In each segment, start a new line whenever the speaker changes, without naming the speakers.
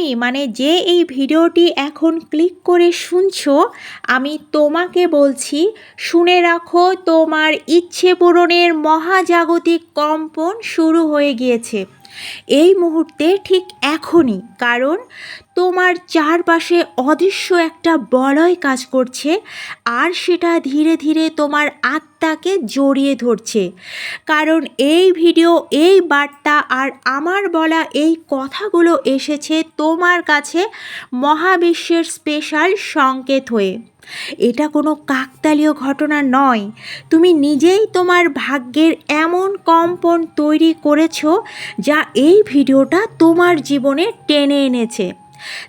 তুমি মানে যে এই ভিডিওটি এখন ক্লিক করে শুনছো, আমি তোমাকে বলছি, শুনে রাখো, তোমার ইচ্ছে পূরণের মহাজাগতিক কম্পন শুরু হয়ে গিয়েছে। এই মুহূর্তে ঠিক এখনই, কারণ তোমার চারপাশে অদৃশ্য একটা বলয় কাজ করছে আর সেটা ধীরে ধীরে তোমার আত্মাকে জড়িয়ে ধরছে। কারণ এই ভিডিও, এই বার্তা আর আমার বলা এই কথাগুলো এসেছে তোমার কাছে মহাবিশ্বের স্পেশাল সংকেত হয়ে। এটা কোনো কাকতালীয় ঘটনা নয়। তুমি নিজেই তোমার ভাগ্যের এমন কম্পন তৈরি করেছ যা এই ভিডিওটা তোমার জীবনে টেনে এনেছে।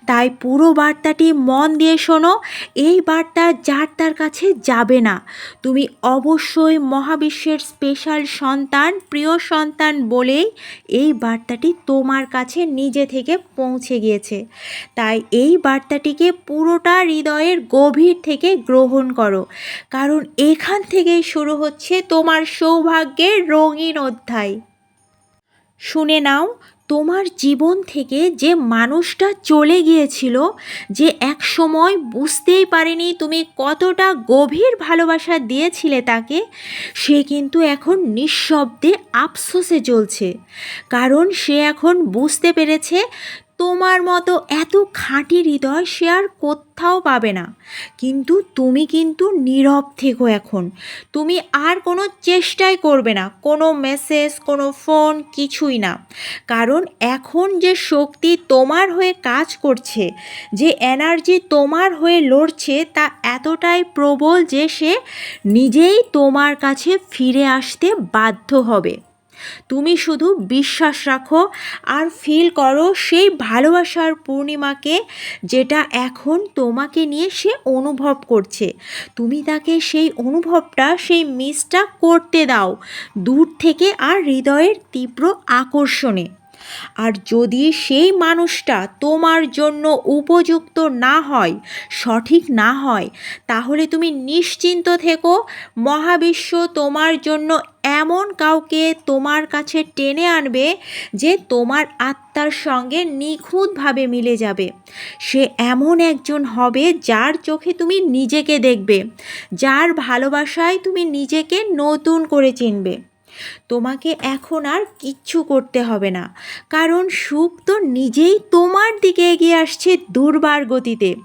তাই পুরো বার্তাটি মন দিয়ে শোনো, এই বার্তা যার তার কাছে যাবে না। তুমি অবশ্যই মহাবিশ্বের স্পেশাল সন্তান, প্রিয় সন্তান বলেই এই বার্তাটি তোমার কাছে নিজে থেকে পৌঁছে গিয়েছে। তাই এই বার্তাটিকে পুরোটা হৃদয়ের গভীর থেকে গ্রহণ করো। কারণ এখান থেকেই শুরু হচ্ছে তোমার সৌভাগ্যের রঙিন অধ্যায়। শুনে নাও তোমার জীবন থেকে যে মানুষটা চলে গিয়েছিল, যে এক সময় বুঝতেই পারেনি তুমি কতটা গভীর ভালোবাসা দিয়েছিলে তাকে, সে কিন্তু এখন নিঃশব্দে আফসোসে চলছে কারণ সে এখন বুঝতে পেরেছে তোমার মতো এত খাঁটি হৃদয় সে আর কোথাও পাবে না। কিন্তু তুমি কিন্তু নীরব থেকো এখন। তুমি আর কোনো চেষ্টাই করবে না, কোনো মেসেজ কোনো ফোন কিছুই না। কারণ এখন যে শক্তি তোমার হয়ে কাজ করছে, যে এনার্জি তোমার হয়ে লড়ছে, তা এতটাই প্রবল যে সে নিজেই তোমার কাছে ফিরে আসতে বাধ্য হবে। তুমি শুধু বিশ্বাস রাখো আর ফিল করো সেই ভালোবাসার পূর্ণিমাকে যেটা এখন তোমাকে নিয়ে সে অনুভব করছে। তুমি তাকে সেই অনুভবটা, সেই মিসটা করতে দাও দূর থেকে আর হৃদয়ের তীব্র আকর্ষণে। আর যদি সেই মানুষটা তোমার জন্য উপযুক্ত না হয়, সঠিক না হয়, তাহলে তুমি নিশ্চিন্ত থেকো, মহাবিশ্ব তোমার জন্য এমন কাউকে তোমার কাছে টেনে আনবে যে তোমার আত্মার সঙ্গে নিখুঁতভাবে মিলে যাবে। সে এমন একজন হবে যার চোখে তুমি নিজেকে দেখবে, যার ভালোবাসায় তুমি নিজেকে নতুন করে চিনবে। তোমাকে এখন আর কিচ্ছু করতে হবে না। কারণ সুখ তো নিজেই তোমার দিকে এগিয়ে আসছে দুর্বার গতিতে।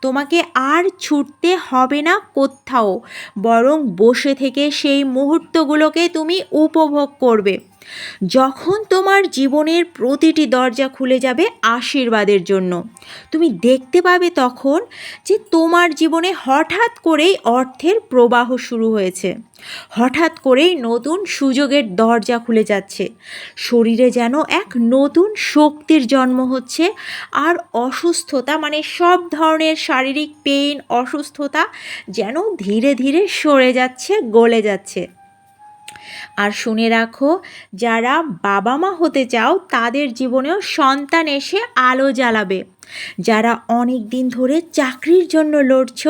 তোমাকে আর ছুটতে হবে না কোথাও। বরং বসে থেকে সেই মুহূর্তগুলোকে তুমি উপভোগ করবে। যখন তোমার জীবনের প্রতিটি দরজা খুলে যাবে আশীর্বাদের জন্য। তুমি দেখতে পাবে তখন যে তোমার জীবনে হঠাৎ করেই অর্থের প্রবাহ শুরু হয়েছে। হঠাৎ করেই নতুন সুযোগের দরজা খুলে যাচ্ছে। শরীরে যেন এক নতুন শক্তির জন্ম হচ্ছে আর অসুস্থতা মানে সব ধরনের শারীরিক পেইন অসুস্থতা যেন ধীরে ধীরে সরে যাচ্ছে, গলে যাচ্ছে। আর শুনে রাখো, যারা বাবা মা হতে চাও, তাদের জীবনেও সন্তান এসে আলো জ্বালাবে। যারা অনেক দিন ধরে চাকরির জন্য লড়ছ,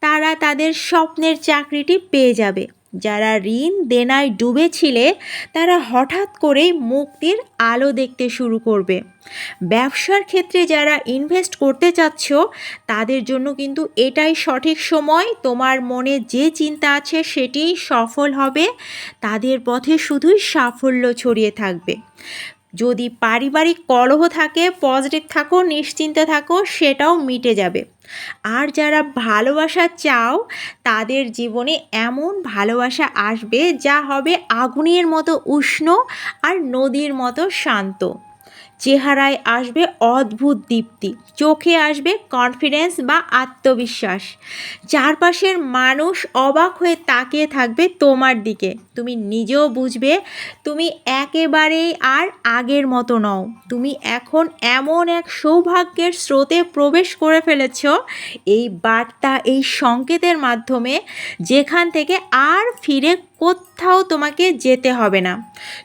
তারা তাদের স্বপ্নের চাকরিটি পেয়ে যাবে। যারা ঋণ দেনায় ডুবেছিলে, তারা হঠাৎ করেই মুক্তির আলো দেখতে শুরু করবে। ব্যবসার ক্ষেত্রে যারা ইনভেস্ট করতে চাচ্ছ, তাদের জন্য কিন্তু এটাই সঠিক সময়। তোমার মনে যে চিন্তা আছে, সেটি সফল হবে। তাদের পথে শুধুই সাফল্য ছড়িয়ে থাকবে। যদি পারিবারিক কলহ থাকে পজিটিভ থাকো, নিশ্চিন্তে থাকো, সেটাও মিটে যাবে। আর যারা ভালোবাসা চাও, তাদের জীবনে এমন ভালোবাসা আসবে যা হবে আগুনের মতো উষ্ণ আর নদীর মতো শান্ত। চেহারায় আসবে অদ্ভুত দীপ্তি, চোখে আসবে কনফিডেন্স বা আত্মবিশ্বাস। চারপাশের মানুষ অবাক হয়ে তাকিয়ে থাকবে তোমার দিকে। তুমি নিজেও বুঝবে, তুমি একেবারেই আর আগের মতো নও। তুমি এখন এমন এক সৌভাগ্যের স্রোতে প্রবেশ করে ফেলেছ, এই বার্তা, এই সংকেতের মাধ্যমে যেখান থেকে আর ফিরে কোথাও তোমাকে যেতে হবে না।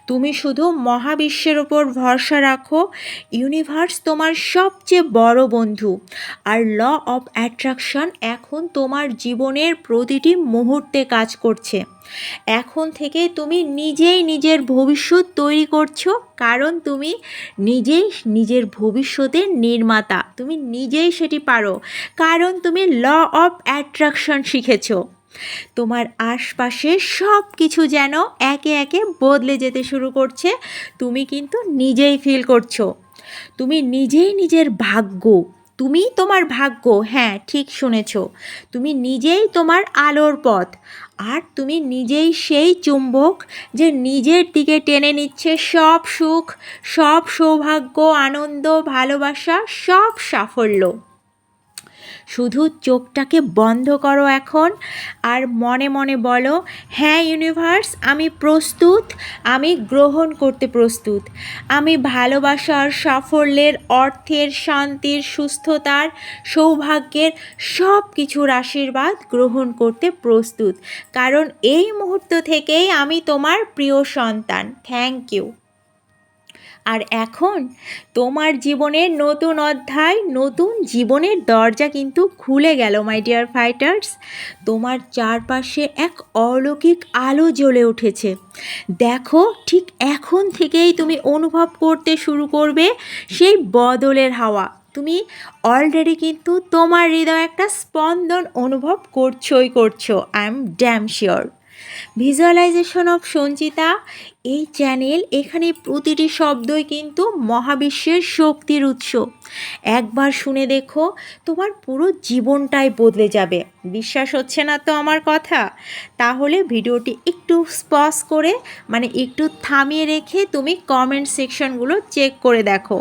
তুমি শুধু মহাবিশ্বের ওপর ভরসা রাখো। ইউনিভার্স তোমার সবচেয়ে বড় বন্ধু। আর ল অফ অ্যাট্রাকশন এখন তোমার জীবনের প্রতিটি মুহূর্তে কাজ করছে। এখন থেকে তুমি নিজেই নিজের ভবিষ্যৎ তৈরি করছ, কারণ তুমি নিজেই নিজের ভবিষ্যতের নির্মাতা। তুমি নিজেই সেটি পারো, কারণ তুমি ল অফ অ্যাট্রাকশন শিখেছো। তোমার আশপাশে সব কিছু যেন একে একে বদলে যেতে শুরু করছে। তুমি কিন্তু নিজেই ফিল করছ। তুমি নিজেই নিজের ভাগ্য। তুমি তোমার ভাগ্য। হ্যাঁ ঠিক শুনেছ। তুমি নিজেই তোমার আলোর পথ। আর তুমি নিজেই সেই চুম্বক যে নিজের দিকে টেনে নিচ্ছে সব সুখ, সব সৌভাগ্য, আনন্দ, ভালোবাসা, সব সাফল্য। শুধু চোখটাকে বন্ধ করো এখন আর মনে মনে বলো হ্যাঁ ইউনিভার্স, আমি প্রস্তুত, আমি গ্রহণ করতে প্রস্তুত। আমি ভালোবাসার সাফল্যের অর্থের, শান্তির, সুস্থতার, সৌভাগ্যের সব কিছুর আশীর্বাদ গ্রহণ করতে প্রস্তুত। কারণ এই মুহূর্ত থেকেই আমি তোমার প্রিয় সন্তান। Thank you. আর এখন তোমার জীবনের নতুন অধ্যায়, নতুন জীবনের দরজা কিন্তু খুলে গেল মাই ডিয়ার ফাইটার্স তোমার চারপাশে এক অলৌকিক আলো জ্বলে উঠেছে। দেখো, ঠিক এখন থেকেই তুমি অনুভব করতে শুরু করবে সেই বদলের হাওয়া। তুমি অলরেডি কিন্তু তোমার হৃদয় একটা স্পন্দন অনুভব করছোই, করছ I am damn sure visualisation of Sanchita এই চ্যানেল এখানে প্রতিটি শব্দই কিন্তু মহাবিশ্বের শক্তির উৎস। একবার শুনে দেখো, তোমার পুরো জীবনটাই বদলে যাবে। বিশ্বাস হচ্ছে না তো আমার কথা? তাহলে ভিডিওটি একটু স্পজ করে মানে একটু থামিয়ে রেখে তুমি কমেন্ট সেকশনগুলো চেক করে দেখো।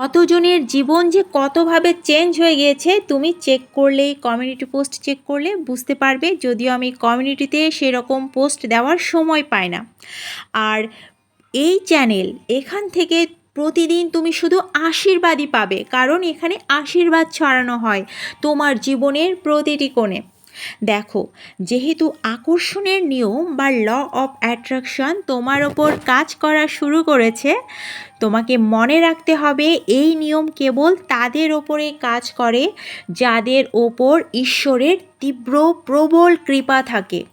কতজনের জীবন যে কতভাবে চেঞ্জ হয়ে গিয়েছে, তুমি চেক করলেই কমিউনিটি পোস্ট চেক করলে বুঝতে পারবে, যদিও আমি কমিউনিটিতে সেরকম পোস্ট দেওয়ার সময় পাই না। আর এই চ্যানেল এখান থেকে প্রতিদিন তুমি শুধু আশীর্বাদই পাবে, কারণ এখানে আশীর্বাদ ছড়ানো হয় তোমার জীবনের প্রতিটি কোণে। দেখো, যেহেতু আকর্ষণের নিয়ম বা ল অফ অ্যাট্রাকশন তোমার ওপর কাজ করা শুরু করেছে, তোমাকে মনে রাখতে হবে এই নিয়ম কেবল তাদের ওপরে কাজ করে, যাদের ওপর ঈশ্বরের তীব্র প্রবল কৃপা থাকে।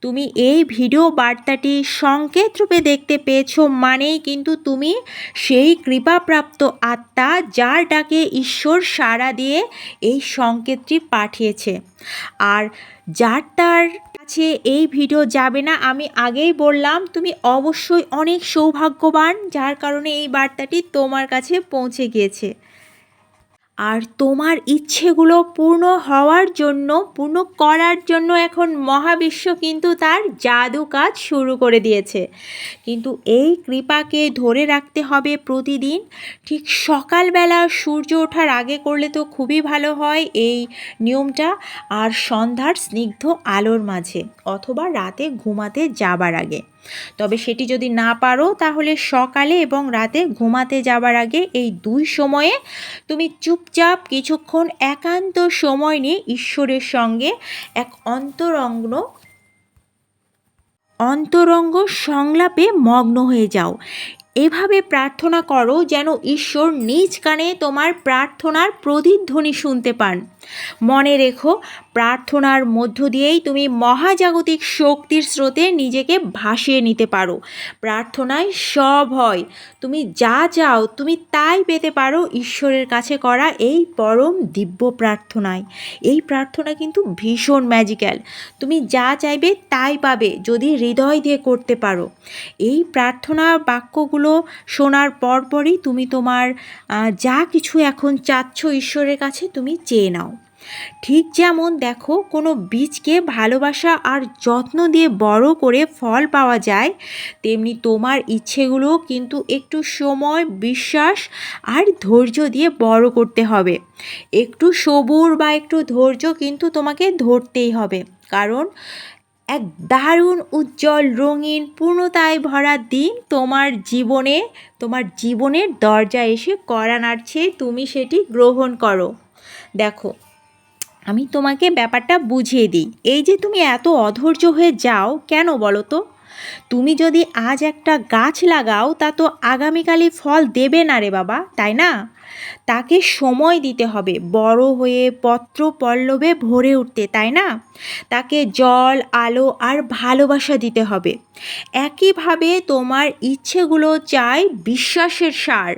তুমি এই ভিডিও বার্তাটি সংকেত রূপে দেখতে পেয়েছ মানেই কিন্তু তুমি সেই কৃপাপ্রাপ্ত আত্মা যার ডাকে ঈশ্বর সাড়া দিয়ে এই সংকেতটি পাঠিয়েছে। আর যার তার কাছে এই ভিডিও যাবে না, আমি আগেই বললাম, তুমি অবশ্যই অনেক সৌভাগ্যবান, যার কারণে এই বার্তাটি তোমার কাছে পৌঁছে গিয়েছে। আর তোমার ইচ্ছেগুলো পূর্ণ হওয়ার জন্য, পূর্ণ করার জন্য এখন মহাবিশ্ব কিন্তু তার জাদু কাজ শুরু করে দিয়েছে। কিন্তু এই কৃপাকে ধরে রাখতে হবে প্রতিদিন। ঠিক সকালবেলা সূর্য ওঠার আগে করলে তো খুবই ভালো হয় এই নিয়মটা। আর সন্ধ্যার স্নিগ্ধ আলোর মাঝে, অথবা রাতে ঘুমাতে যাবার আগে। তবে সেটি যদি না পারো, তাহলে সকালে এবং রাতে ঘুমাতে যাবার আগে এই দুই সময়ে তুমি চুপচাপ কিছুক্ষণ একান্ত সময় নিয়ে ঈশ্বরের সঙ্গে এক অন্তরঙ্গ অন্তরঙ্গ সংলাপে মগ্ন হয়ে যাও। এভাবে প্রার্থনা করো যেন ঈশ্বর নিজ কানে তোমার প্রার্থনার প্রতিধ্বনি শুনতে পান। মনে রেখো প্রার্থনার মধ্য দিয়েই তুমি মহাজাগতিক শক্তির স্রোতে নিজেকে ভাসিয়ে নিতে পারো। প্রার্থনায় সব হয়। তুমি যা চাও, তুমি তাই পেতে পারো ঈশ্বরের কাছে করা এই পরম দিব্য প্রার্থনায়। এই প্রার্থনা কিন্তু ভীষণ ম্যাজিক্যাল তুমি যা চাইবে তাই পাবে, যদি হৃদয় দিয়ে করতে পারো। এই প্রার্থনা বাক্যগুলো শোনার পরপরই তুমি তোমার যা কিছু এখন চাচ্ছ ঈশ্বরের কাছে, তুমি চেয়ে নাও। ঠিক যেমন দেখো, কোনো বীজকে ভালোবাসা আর যত্ন দিয়ে বড় করে ফল পাওয়া যায়, তেমনি তোমার ইচ্ছেগুলো কিন্তু একটু সময়, বিশ্বাস আর ধৈর্য দিয়ে বড় করতে হবে। একটু সবুর বা একটু ধৈর্য কিন্তু তোমাকে ধরতেই হবে, কারণ এক দারুণ, উজ্জ্বল, রঙিন, পূর্ণতায় ভরা দিন তোমার জীবনে, তোমার জীবনের দরজা এসে করা নাড়ছে, তুমি সেটি গ্রহণ করো। দেখো আমি তোমাকে ব্যাপারটা বুঝিয়ে দিই। এই যে তুমি এত অধৈর্য হয়ে যাও, কেন বলো তো? তুমি যদি আজ একটা গাছ লাগাও, তা তো আগামীকালই ফল দেবে না রে বাবা, তাই না? তাকে সময় দিতে হবে, বড় হয়ে পত্র পল্লবে ভরে উঠতে, তাই না? তাকে জল, আলো আর ভালোবাসা দিতে হবে। একইভাবে তোমার ইচ্ছেগুলো চাই বিশ্বাসের সার,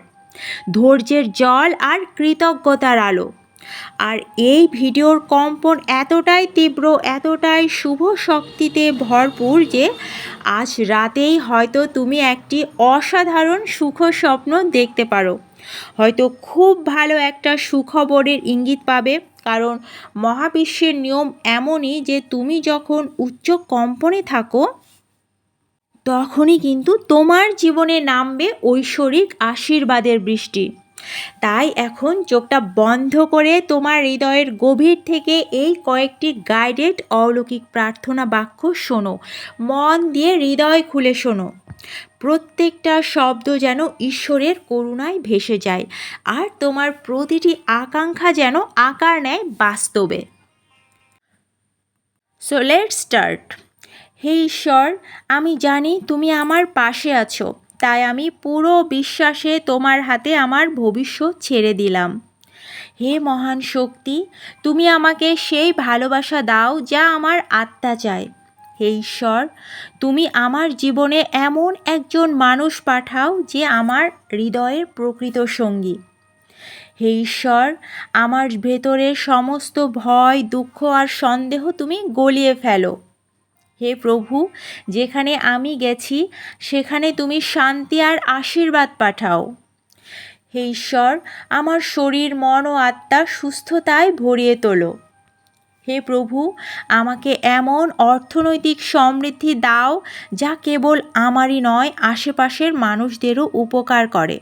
ধৈর্যের জল আর কৃতজ্ঞতার আলো। আর এই ভিডিওর কম্পন এতটাই তীব্র, এতটাই শুভ শক্তিতে ভরপুর যে আজ রাতেই হয়তো তুমি একটি অসাধারণ সুখ স্বপ্ন দেখতে পারো। হয়তো খুব ভালো একটা সুখবরের ইঙ্গিত পাবে, কারণ মহাবিশ্বের নিয়ম এমনই যে তুমি যখন উচ্চ কম্পনে থাকো, তখনই কিন্তু তোমার জীবনে নামবে ঐশ্বরিক আশীর্বাদের বৃষ্টি। তাই এখন চোখটা বন্ধ করে তোমার হৃদয়ের গভীর থেকে এই কয়েকটি গাইডেড অলৌকিক প্রার্থনা বাক্য শোনো। মন দিয়ে হৃদয় খুলে শোনো। প্রত্যেকটা শব্দ যেন ঈশ্বরের করুণায় ভেসে যায় আর তোমার প্রতিটি আকাঙ্ক্ষা যেন আকার নেয় বাস্তবে। সো লেট স্টার্ট হে ঈশ্বর, আমি জানি তুমি আমার পাশে আছো। তাই আমি পুরো বিশ্বাসে তোমার হাতে আমার ভবিষ্যৎ ছেড়ে দিলাম। হে মহান শক্তি, তুমি আমাকে সেই ভালোবাসা দাও যা আমার আত্মা চায়। হে ঈশ্বর, তুমি আমার জীবনে এমন একজন মানুষ পাঠাও যে আমার হৃদয়ের প্রকৃত সঙ্গী। হে ঈশ্বর, আমার ভেতরের সমস্ত ভয়, দুঃখ আর সন্দেহ তুমি গলিয়ে ফেলো। হে প্রভু, যেখানে আমি গেছি, সেখানে তুমি শান্তি আর আশীর্বাদ পাঠাও। হে ঈশ্বর, আমার শরীর, মন ও আত্মা সুস্থতায় ভরিয়ে তোলো। হে প্রভু, আমাকে এমন অর্থনৈতিক সমৃদ্ধি দাও, যা কেবল আমারই নয়, আশেপাশের মানুষদেরও উপকার করে।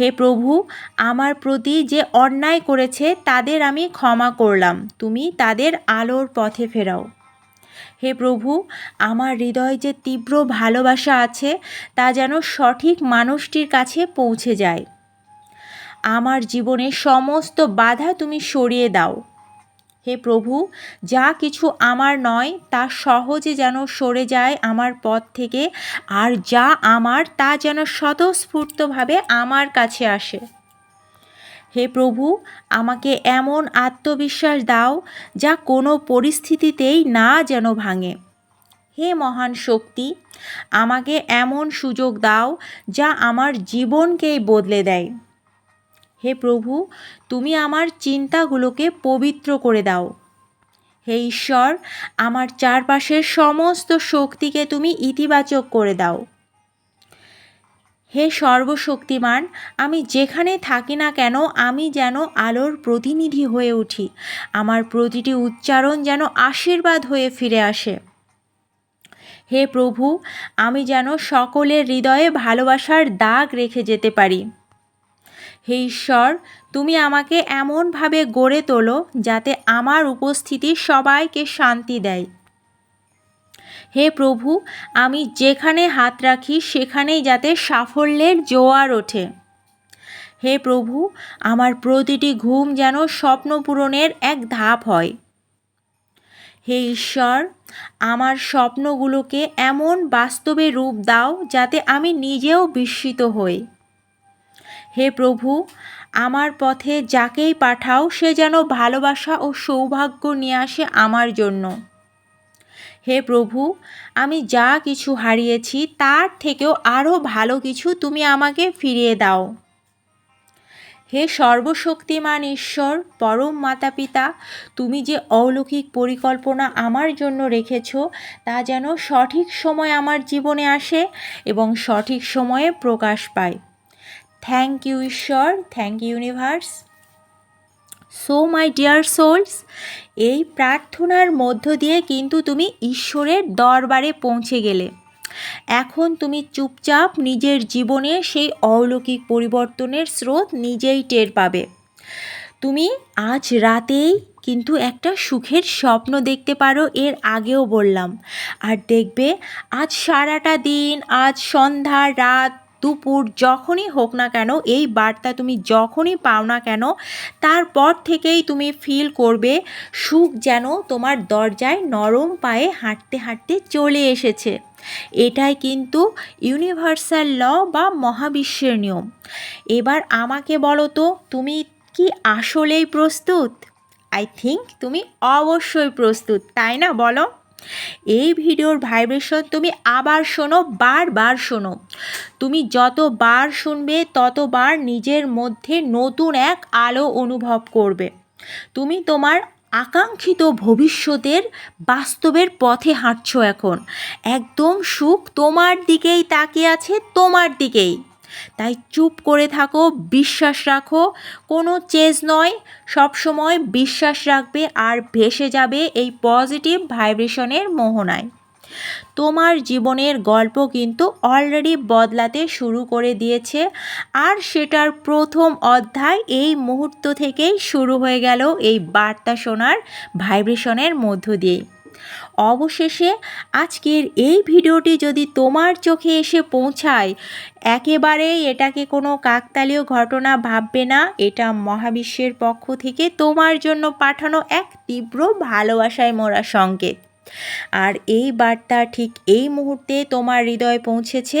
হে প্রভু, আমার প্রতি যে অন্যায় করেছে, তাদের আমি ক্ষমা করলাম। তুমি তাদের আলোর পথে ফেরাও। হে প্রভু, আমার হৃদয়ে যে তীব্র ভালোবাসা আছে, তা যেন সঠিক মানুষটির কাছে পৌঁছে যায়। আমার জীবনে সমস্ত বাধা তুমি সরিয়ে দাও। হে প্রভু, যা কিছু আমার নয়, তা সহজে যেন সরে যায় আমার পথ থেকে, আর যা আমার, তা যেন স্বতঃস্ফূর্তভাবে আমার কাছে আসে। হে প্রভু, আমাকে এমন আত্মবিশ্বাস দাও যা কোনো পরিস্থিতিতেই না যেন ভাঙে। হে মহান শক্তি, আমাকে এমন সুযোগ দাও যা আমার জীবনকেই বদলে দেয়। হে প্রভু, তুমি আমার চিন্তাগুলোকে পবিত্র করে দাও। হে ঈশ্বর, আমার চারপাশের সমস্ত শক্তিকে তুমি ইতিবাচক করে দাও। হে সর্বশক্তিমান, আমি যেখানে থাকি না কেন, আমি যেন আলোর প্রতিনিধি হয়ে উঠি। আমার প্রতিটি উচ্চারণ যেন আশীর্বাদ হয়ে ফিরে আসে। হে প্রভু, আমি যেন সকলের হৃদয়ে ভালোবাসার দাগ রেখে যেতে পারি। হে ঈশ্বর, তুমি আমাকে এমনভাবে গড়ে তোলো যাতে আমার উপস্থিতি সবাইকে শান্তি দেয়। হে প্রভু, আমি যেখানে হাত রাখি সেখানেই যাতে সাফল্যের জোয়ার ওঠে। হে প্রভু, আমার প্রতিটি ঘুম যেন স্বপ্ন পূরণের এক ধাপ হয়। হে ঈশ্বর, আমার স্বপ্নগুলোকে এমন বাস্তবে রূপ দাও যাতে আমি নিজেও বিস্মিত হই। হে প্রভু, আমার পথে যাকেই পাঠাও সে যেন ভালোবাসা ও সৌভাগ্য নিয়ে আসে আমার জন্য। হে প্রভু, আমি যা কিছু হারিয়েছি তার থেকেও আরও ভালো কিছু তুমি আমাকে ফিরিয়ে দাও। হে সর্বশক্তিমান ঈশ্বর, পরম মাতা পিতা তুমি যে অলৌকিক পরিকল্পনা আমার জন্য রেখেছ, তা যেন সঠিক সময় আমার জীবনে আসে এবং সঠিক সময়ে প্রকাশ পায়। থ্যাংক ইউ ঈশ্বর। Thank you universe so my dear souls এই প্রার্থনার মধ্য দিয়ে কিন্তু তুমি ঈশ্বরের দরবারে পৌঁছে গেলে। এখন তুমি চুপচাপ নিজের জীবনে সেই অলৌকিক পরিবর্তনের স্রোত নিজেই টের পাবে। তুমি আজ রাতেই কিন্তু একটা সুখের স্বপ্ন দেখতে পারো, এর আগেও বললাম। আর দেখবে, আজ সারাটা দিন, আজ সন্ধ্যা, রাত দুপুর যখনই হোক না কেন, এই বার্তা তুমি যখনই পাও না কেন, তারপর থেকেই তুমি ফিল করবে সুখ যেন তোমার দরজায় নরম পায়ে হাঁটতে হাঁটতে চলে এসেছে। এটাই কিন্তু ইউনিভার্সাল ল বা মহাবিশ্বের নিয়ম। এবার আমাকে বলো তো, তুমি কি আসলেই প্রস্তুত? আই থিঙ্ক তুমি অবশ্যই প্রস্তুত, তাই না বলো? এই ভিডিওর ভাইব্রেশন তুমি আবার শোনো, বারবার শোনো। তুমি যতবার শুনবে, ততবার নিজের মধ্যে নতুন এক আলো অনুভব করবে। তুমি তোমার আকাঙ্ক্ষিত ভবিষ্যতের বাস্তবের পথে হাঁটছো এখন। একদম সুখ তোমার দিকেই তাকিয়ে আছে, তোমার দিকেই। তাই চুপ করে থাকো, বিশ্বাস রাখো। কোনো চেজ নয়, সবসময় বিশ্বাস রাখবে আর ভেসে যাবে এই পজিটিভ ভাইব্রেশনের মোহনায়। তোমার জীবনের গল্প কিন্তু অলরেডি বদলাতে শুরু করে দিয়েছে আর সেটার প্রথম অধ্যায় এই মুহূর্ত থেকেই শুরু হয়ে গেল এই বার্তা শোনার ভাইব্রেশনের মধ্য দিয়ে। অবশেষে আজকের এই ভিডিওটি যদি তোমার চোখে এসে পৌঁছায় একেবারেই এটাকে কোনো কাকতালীয় ঘটনা ভাববে না। এটা মহাবিশ্বের পক্ষ থেকে তোমার জন্য পাঠানো এক তীব্র ভালোবাসায় মোরা সংকেত আর এই বার্তা ঠিক এই মুহূর্তে তোমার হৃদয়ে পৌঁছেছে,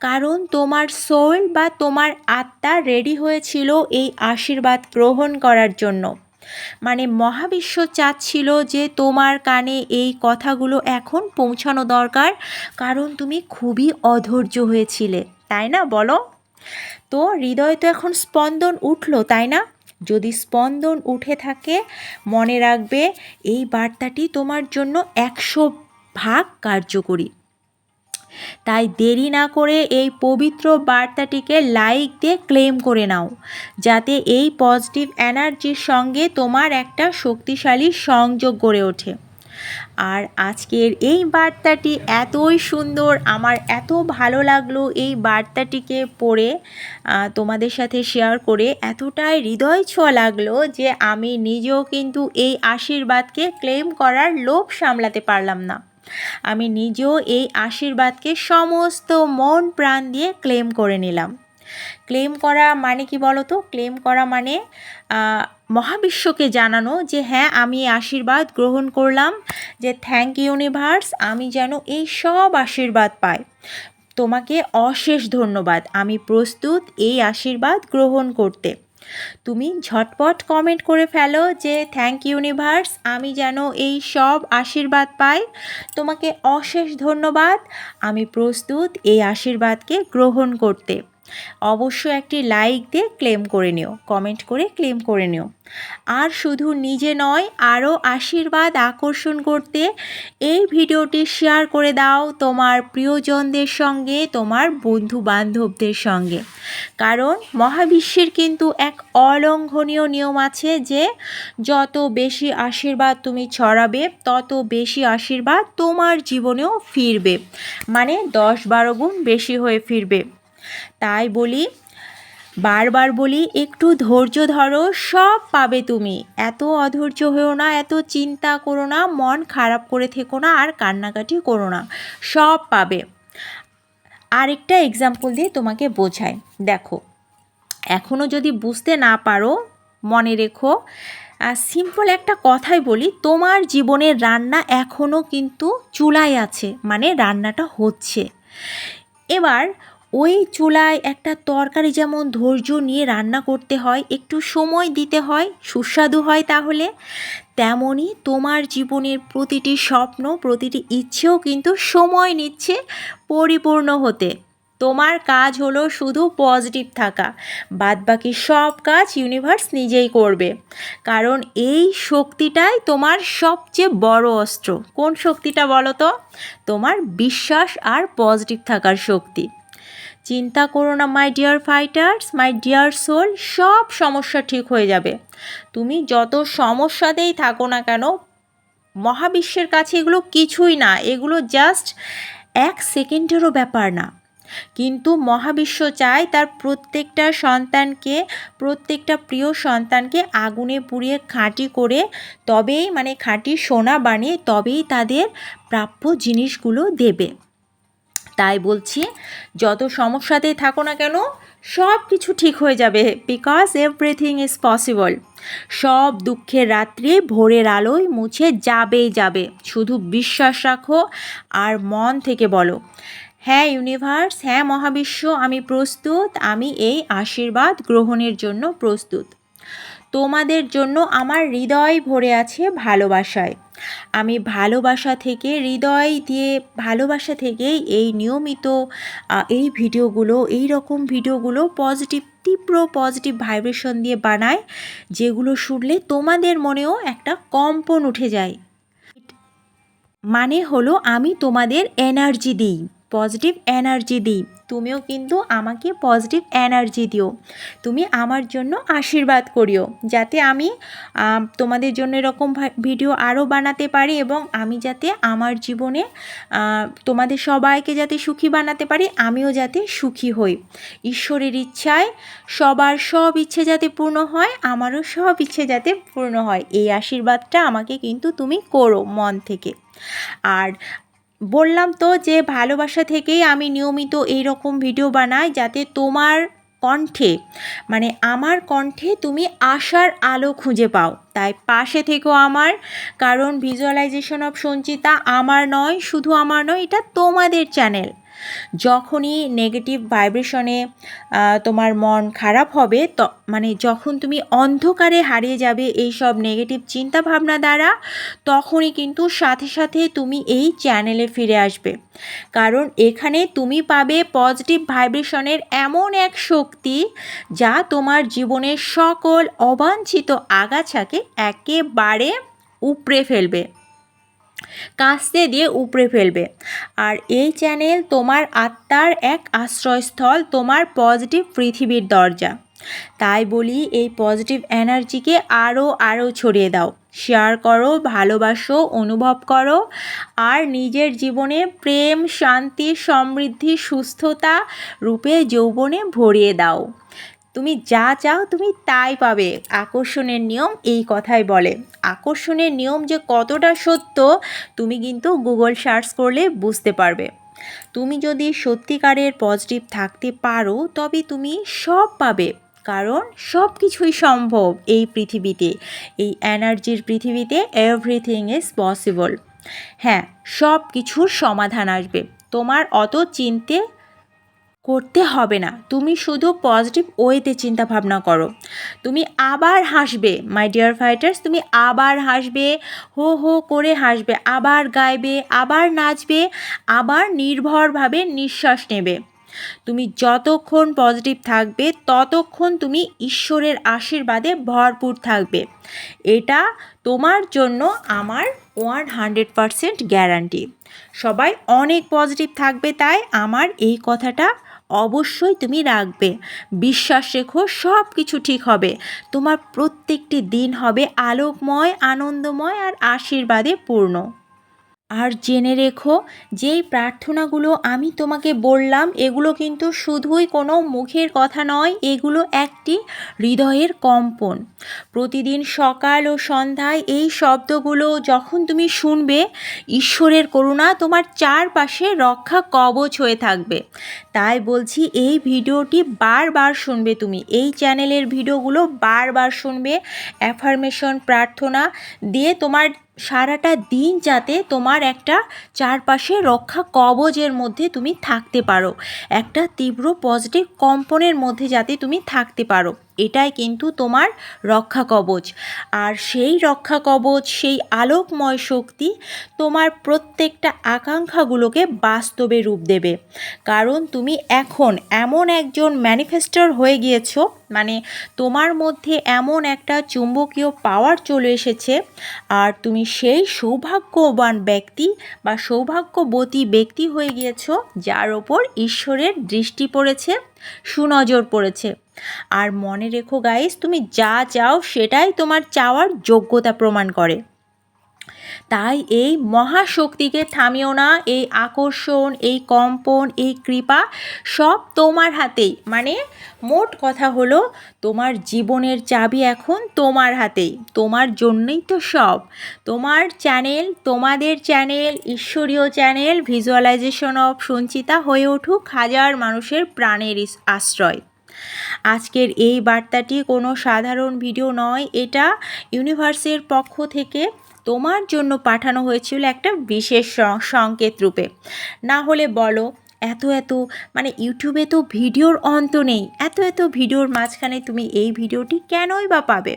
কারণ তোমার সোল বা তোমার আত্মা রেডি হয়েছিল এই আশীর্বাদ গ্রহণ করার জন্য। মানে মহাবিশ্ব চাচ্ছিল যে তোমার কানে এই কথাগুলো এখন পৌঁছানো দরকার, কারণ তুমি খুবই অধৈর্য হয়েছিলে, তাই না বলো? তো হৃদয় তো এখন স্পন্দন উঠল, তাই না? যদি স্পন্দন উঠে থাকে, মনে রাখবে এই বার্তাটি তোমার জন্য একশো ভাগ কার্যকরী। তাই দেরি না করে এই পবিত্র বার্তাটিকে লাইক দিয়ে ক্লেম করে নাও, যাতে এই পজিটিভ এনার্জির সঙ্গে তোমার একটা শক্তিশালী সংযোগ গড়ে ওঠে। আর আজকের এই বার্তাটি এতই সুন্দর, আমার এত ভালো লাগল এই বার্তাটিকে পড়ে তোমাদের সাথে শেয়ার করে এতটাই হৃদয় ছোঁয়া লাগল যে আমি নিজেও কিন্তু এই আশীর্বাদকে ক্লেম করার লোভ সামলাতে পারলাম না। আমি নিজেও এই আশীর্বাদকে সমস্ত মন প্রাণ দিয়ে ক্লেম করে নিলাম। ক্লেম করা মানে কি তো ক্লেম করা মানে মহাবিশ্বকে জানানো যে হ্যাঁ আমি আশীর্বাদ গ্রহণ করলাম, যে থ্যাংক ইউনিভার্স আমি যেন এই সব আশীর্বাদ পাই। তোমাকে অশেষ ধন্যবাদ। আমি প্রস্তুত এই আশীর্বাদ গ্রহণ করতে। তুমি ঝটপট কমেন্ট করে ফেলো যে থ্যাংক ইউনিভার্স আমি যেন এই সব আশীর্বাদ পাই। তোমাকে অশেষ ধন্যবাদ। আমি প্রস্তুত এই আশীর্বাদকে গ্রহণ করতে। অবশ্যই একটি লাইক দিয়ে ক্লেম করে নিও কমেন্ট করে ক্লেম করে নিও। আর শুধু নিজে নয়, আরও আশীর্বাদ আকর্ষণ করতে এই ভিডিওটি শেয়ার করে দাও তোমার প্রিয়জনদের সঙ্গে, তোমার বন্ধু বান্ধবদের সঙ্গে। কারণ মহাবিশ্বের কিন্তু এক অলঙ্ঘনীয় নিয়ম আছে যে, যত বেশি আশীর্বাদ তুমি ছড়াবে, তত বেশি আশীর্বাদ তোমার জীবনেও ফিরবে। মানে দশ বারো গুণ বেশি হয়ে ফিরবে। তাই বলি, বারবার বলি, একটু ধৈর্য ধরো, সব পাবে তুমি। এত অধৈর্য হয়েও না, এত চিন্তা করো না, মন খারাপ করে থেকো না, আর কান্নাকাটি করো না, সব পাবে। আরেকটা এক্সাম্পল দিয়ে তোমাকে বোঝায় দেখো এখনও যদি বুঝতে না পারো, মনে রেখো সিম্পল একটা কথাই বলি, তোমার জীবনের রান্না এখনও কিন্তু চুলায় আছে মানে রান্নাটা হচ্ছে। এবার ওই চুলায় একটা তরকারি যেমন ধৈর্য নিয়ে রান্না করতে হয়, একটু সময় দিতে হয়, সুস্বাদু হয় তাহলে তেমনই তোমার জীবনের প্রতিটি স্বপ্ন, প্রতিটি ইচ্ছেও কিন্তু সময় নিচ্ছে পরিপূর্ণ হতে। তোমার কাজ হলো শুধু পজিটিভ থাকা, বাদবাকি সব কাজ ইউনিভার্স নিজেই করবে। কারণ এই শক্তিটাই তোমার সবচেয়ে বড় অস্ত্র। কোন শক্তিটা বলো তো? তোমার বিশ্বাস আর পজিটিভ থাকার শক্তি। চিন্তা করো না my dear fighters my dear soul সব সমস্যা ঠিক হয়ে যাবে। তুমি যত সমস্যাতেই থাকো না কেন, মহাবিশ্বের কাছে এগুলো কিছুই না, এগুলো জাস্ট এক সেকেন্ডেরও ব্যাপার না। কিন্তু মহাবিশ্ব চায় তার প্রত্যেকটা সন্তানকে, প্রত্যেকটা প্রিয় সন্তানকে আগুনে পুড়িয়ে খাঁটি করে তবেই মানে খাঁটি সোনা বানিয়ে তবেই তাদের প্রাপ্য জিনিসগুলো দেবে। তাই বলছি, যত সমস্যাতেই থাকো না কেন, সব কিছু ঠিক হয়ে যাবে বিকজ এভরিথিং ইজ পসিবল সব দুঃখের রাত্রি ভোরের আলোয় মুছে যাবেই যাবে, শুধু বিশ্বাস রাখো আর মন থেকে বলো। হ্যাঁ ইউনিভার্স হ্যাঁ মহাবিশ্ব, আমি প্রস্তুত, আমি এই আশীর্বাদ গ্রহণের জন্য প্রস্তুত। তোমাদের জন্য আমার হৃদয় ভরে আছে ভালোবাসায়। আমি ভালোবাসা থেকে হৃদয় দিয়ে, ভালোবাসা থেকেই এই নিয়মিত এই ভিডিওগুলো, এই রকম ভিডিওগুলো পজিটিভ তীব্র পজিটিভ ভাইব্রেশন দিয়ে বানায়, যেগুলো শুনলে তোমাদের মনেও একটা কম্পন উঠে যায়। মানে হলো আমি তোমাদের এনার্জি দিই। পজিটিভ এনার্জি দিই। তুমিও কিন্তু আমাকে পজিটিভ এনার্জি দিও। তুমি আমার জন্য আশীর্বাদ করিও। যাতে আমি তোমাদের জন্য এরকম ভিডিও আরও বানাতে পারি এবং আমি যাতে আমার জীবনে তোমাদের সবাইকে যাতে সুখী বানাতে পারি, আমিও যাতে সুখী হই। ঈশ্বরের ইচ্ছায় সবার সব ইচ্ছে যাতে পূর্ণ হয়, আমারও সব ইচ্ছে যাতে পূর্ণ হয়। এই আশীর্বাদটা আমাকে কিন্তু তুমি করো মন থেকে। আর বললাম তো যে ভালোবাসা থেকেই আমি নিয়মিত এই রকম ভিডিও বানাই যাতে তোমার কণ্ঠে মানে আমার কণ্ঠে তুমি আশার আলো খুঁজে পাও। তাই পাশে থেকেও আমার, কারণ ভিজুয়ালাইজেশন অফ সঞ্চিতা আমার নয়, শুধু আমার নয়, এটা তোমাদের চ্যানেল যখনই নেগেটিভ ভাইব্রেশনে তোমার মন খারাপ হবে, ত মানে যখন তুমি অন্ধকারে হারিয়ে যাবে এই সব নেগেটিভ চিন্তাভাবনা দ্বারা, তখনই কিন্তু সাথে সাথে তুমি এই চ্যানেলে ফিরে আসবে। কারণ এখানে তুমি পাবে পজিটিভ ভাইব্রেশনের এমন এক শক্তি যা তোমার জীবনের সকল অবাঞ্ছিত আগাছাকে একেবারে উপড়ে ফেলবে। কাস্তে দিয়ে উপড়ে ফেলবে। আর এই চ্যানেল তোমার আত্মার এক আশ্রয়স্থল, তোমার পজিটিভ পৃথিবীর দরজা। তাই বলি, এই পজিটিভ এনার্জিকে আরও আরও ছড়িয়ে দাও। শেয়ার করো, ভালোবাসো, অনুভব করো। আর নিজের জীবনে প্রেম, শান্তি, সমৃদ্ধি, সুস্থতা রূপে যৌবনে ভরিয়ে দাও। তুমি যা চাও তুমি তাই পাবে। আকর্ষণের নিয়ম এই কথাই বলে। আকর্ষণের নিয়ম যে কতটা সত্য, তুমি কিন্তু গুগল সার্চ করলে বুঝতে পারবে। তুমি যদি সত্যিকারের পজিটিভ থাকতে পারো, তবে তুমি সব পাবে। কারণ সব কিছুই সম্ভব এই পৃথিবীতে। এই এনার্জির পৃথিবীতে এভরিথিং ইজ পসিবল হ্যাঁ সব কিছুর সমাধান আসবে। তোমার অত চিনতে করতে হবে না। তুমি শুধু পজিটিভ ওয়েতে চিন্তা ভাবনা করো। তুমি আবার হাসবে মাই ডিয়ার ফাইটার্স তুমি আবার হাসবে, হো হো করে হাসবে, আবার গাইবে, আবার নাচবে, আবার নির্ভরভাবে নিঃশ্বাস নেবে। তুমি যতক্ষণ পজিটিভ থাকবে, ততক্ষণ তুমি ঈশ্বরের আশীর্বাদে ভরপুর থাকবে। এটা তোমার জন্য আমার ওয়ান হান্ড্রেড পারসেন্ট গ্যারান্টি সবাই অনেক পজিটিভ থাকবে, তাই আমার এই কথাটা অবশ্যই তুমি রাখবে। বিশ্বাস রেখো সব কিছু ঠিক হবে। তোমার প্রত্যেকটি দিন হবে আলোকময়, আনন্দময় আর আশীর্বাদে পূর্ণ। আর জেনে রেখো, যেই প্রার্থনাগুলো আমি তোমাকে বললাম, এগুলো কিন্তু শুধুই কোনো মুখের কথা নয়, এগুলো একটি হৃদয়ের কম্পন। প্রতিদিন সকাল ও সন্ধ্যায় এই শব্দগুলো যখন তুমি শুনবে, ঈশ্বরের করুণা তোমার চারপাশে রক্ষা কবচ হয়ে থাকবে। তাই বলছি, এই ভিডিওটি বারবার শুনবে তুমি, এই চ্যানেলের ভিডিওগুলো বারবার শুনবে, অ্যাফার্মেশন প্রার্থনা দিয়ে তোমার সারাটা দিন যাতে তোমার একটা চারপাশে রক্ষা কবজের মধ্যে তুমি থাকতে পারো। একটা তীব্র পজিটিভ কম্পনের মধ্যে যাতে তুমি থাকতে পারো। এটাই কিন্তু তোমার রক্ষা কবচ। আর সেই রক্ষা কবচ, সেই আলোকময় শক্তি তোমার প্রত্যেকটা আকাঙ্ক্ষাগুলোকে বাস্তবে রূপ দেবে। কারণ তুমি এখন এমন একজন ম্যানিফেস্টার হয়ে গিয়েছো মানে তোমার মধ্যে এমন একটা চুম্বকীয় পাওয়ার চলে এসেছে, আর তুমি সেই সৌভাগ্যবান ব্যক্তি বা সৌভাগ্যবতী ব্যক্তি হয়ে গিয়েছো, যার ওপর ঈশ্বরের দৃষ্টি পড়েছে, সুনজর পড়েছে। আর মনে রেখো গাইস তুমি যা চাও সেটাই তোমার চাওয়ার যোগ্যতা প্রমাণ করে। তাই এই মহাশক্তিকে থামিও না, এই আকর্ষণ, এই কম্পন, এই কৃপা সব তোমার হাতেই। মানে মোট কথা হলো, তোমার জীবনের চাবি এখন তোমার হাতেই। তোমার জন্যই তো সব। তোমার চ্যানেল তোমাদের চ্যানেল ঈশ্বরীয় চ্যানেল ভিজুয়ালাইজেশন অফ সঞ্চিতা হয়ে উঠুক হাজার মানুষের প্রাণের আশ্রয়। আজকের এই বার্তাটি কোনো সাধারণ ভিডিও নয়, এটা ইউনিভার্সের পক্ষ থেকে তোমার জন্য পাঠানো হয়েছিল একটা বিশেষ সংকেত রূপে। না হলে বলো, এত এত মানে ইউটিউবে তো ভিডিওর অন্ত নেই, এত এত ভিডিওর মাঝখানে তুমি এই ভিডিওটি কেনই বা পাবে?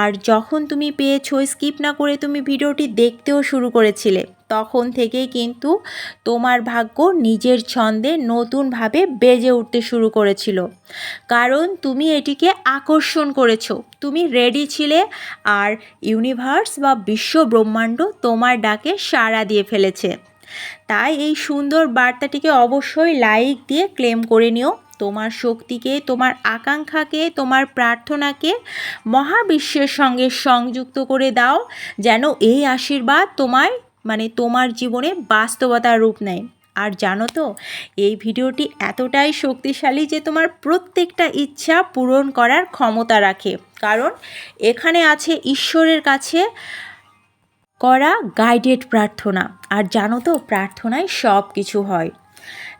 আর যখন তুমি পেয়েছ, স্কিপ না করে তুমি ভিডিওটি দেখতেও শুরু করেছিলে তখন থেকেই কিন্তু তোমার ভাগ্য নিজের ছন্দে নতুনভাবে বেজে উঠতে শুরু করেছিল। কারণ তুমি এটিকে আকর্ষণ করেছ। তুমি রেডি ছিলে আর ইউনিভার্স বা বিশ্ব ব্রহ্মাণ্ড তোমার ডাকে সাড়া দিয়ে ফেলেছে। তাই এই সুন্দর বার্তাটিকে অবশ্যই লাইক দিয়ে ক্লেম করে নিও। তোমার শক্তিকে, তোমার আকাঙ্ক্ষাকে, তোমার প্রার্থনাকে মহাবিশ্বের সঙ্গে সংযুক্ত করে দাও। যেন এই আশীর্বাদ তোমায় মানে তোমার জীবনে বাস্তবতার রূপ নেয়। আর জানো তো, এই ভিডিওটি এতটাই শক্তিশালী যে তোমার প্রত্যেকটা ইচ্ছা পূরণ করার ক্ষমতা রাখে। কারণ এখানে আছে ঈশ্বরের কাছে করা গাইডেড প্রার্থনা। আর জানো তো, প্রার্থনায় সব কিছু হয়।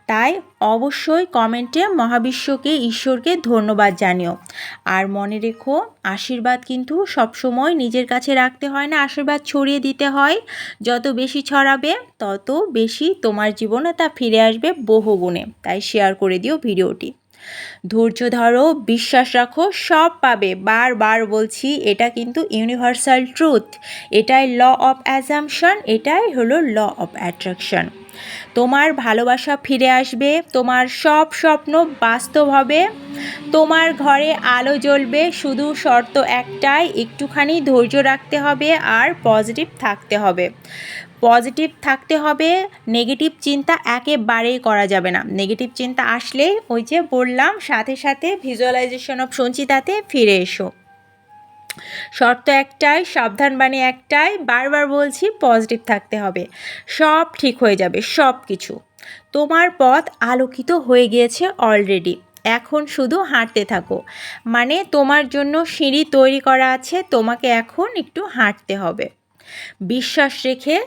তাই অবশ্যই কমেন্টে মহাবিশ্বকে, ঈশ্বরকে ধন্যবাদ জানিও। আর মনে রেখো, আশীর্বাদ কিন্তু সবসময় নিজের কাছে রাখতে হয় না, আশীর্বাদ ছড়িয়ে দিতে হয়। যত বেশি ছড়াবে, তত বেশি তোমার জীবনে তা ফিরে আসবে বহু গুণে তাই শেয়ার করে দিও ভিডিওটি। ধৈর্য ধরো, বিশ্বাস রাখো, সব পাবে। বারবার বলছি, এটা কিন্তু ইউনিভার্সাল ট্রুথ এটাই ল অফ অ্যাজামশন এটাই হলো ল অফ অ্যাট্রাকশন তোমার ভালোবাসা ফিরে আসবে, তোমার সব স্বপ্ন বাস্তব হবে, তোমার ঘরে আলো জ্বলবে, শুধু শর্ত একটাই, একটুখানি ধৈর্য রাখতে হবে আর পজিটিভ থাকতে হবে। পজিটিভ থাকতে হবে নেগেটিভ চিন্তা একেবারেই করা যাবে না। নেগেটিভ চিন্তা আসলে ওই যে বললাম, সাথে সাথে ভিজুয়ালাইজেশন অফ সঞ্চিতাতে ফিরে এসো। শর্ত একটাই, সাবধান বাণী একটাই, বারবার বলছি পজিটিভ থাকতে হবে। সব ঠিক হয়ে যাবে, সব কিছু। তোমার পথ আলোকিত হয়ে গিয়েছে অলরেডি এখন শুধু হাঁটতে থাকো। মানে তোমার জন্য সিঁড়ি তৈরি করা আছে, তোমাকে এখন একটু হাঁটতে হবে। বিশ্বাস রেখে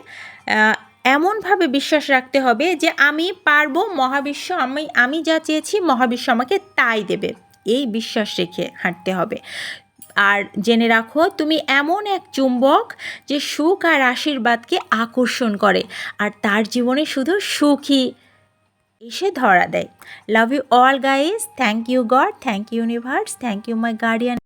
এমনভাবে বিশ্বাস রাখতে হবে যে আমি পারব, মহাবিশ্ব আমি আমি যা চেয়েছি, মহাবিশ্ব আমাকে তাই দেবে। এই বিশ্বাস রেখে হাঁটতে হবে। আর জেনে রাখো, তুমি এমন এক চুম্বক যে সুখ আর আশীর্বাদকে আকর্ষণ করে, আর তার জীবনে শুধু সুখই এসে ধরা দেয়। Love you all guys thank you God thank you universe thank you my guardian